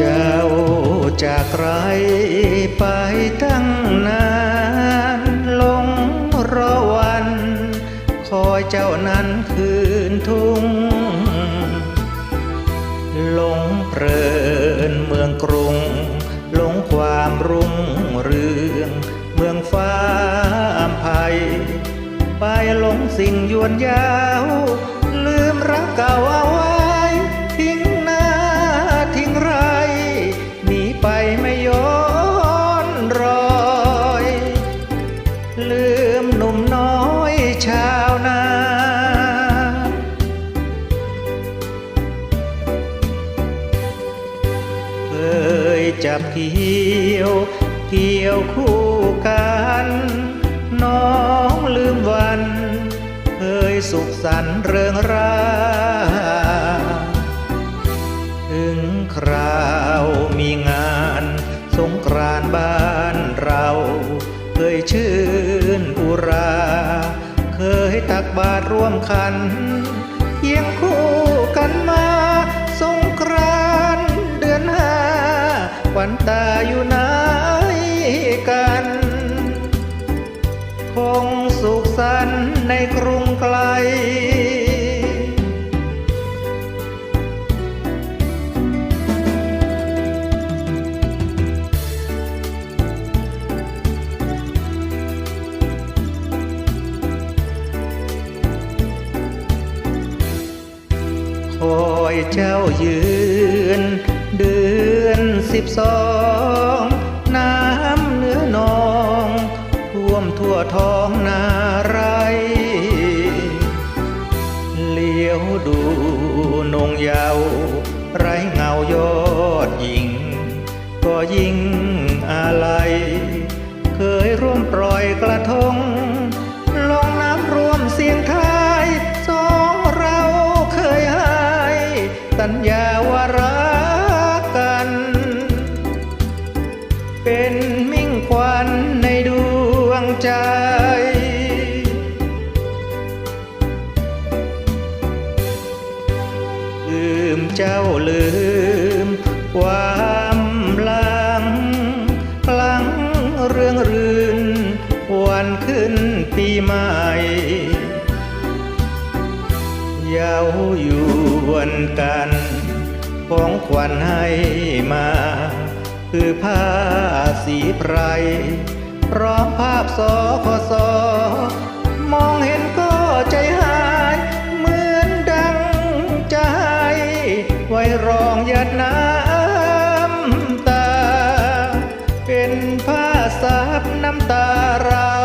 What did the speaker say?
จ้าจากไกลไปตั้งนานลงรอวัน คอยเจ้านั้นคืนทุ่งหลงเพลินเมืองกรุงหลงความรุ่งเรือง เมืองฟ้าอำภัย ไปหลงสิ่งยวนยาว จับเกี่ยว เกี่ยวคู่กัน น้องลืมวัน เคยสุขสันต์เริงราถึงคราวมีงานสงกรานต์บ้านเรา เคยชื่นอุรา เคยตักบาตรร่วมขันเคียงคู่กันมา วันตาอยู่ไหนกัน คงสุขสันต์ในกรุงไกล คอยเจ้ายืน เดือนสิบสองน้ำเนื้อนองท่วมทั่วท้องนาไร เลี้ยวดูนงเยาว ไรเงายอดหญิง ก็ยิ่งอะไร เคยร่วมปล่อยกระทง เจ้าลืม ความหลังพลังเรื่องรื่น วันขึ้นปีใหม่เย้ายวนกันของขวัญให้มา คือผ้าสีไพรพร้อมภาพสอขอสอ องหยดน้ำตา เป็นผ้าซับน้ำตาเรา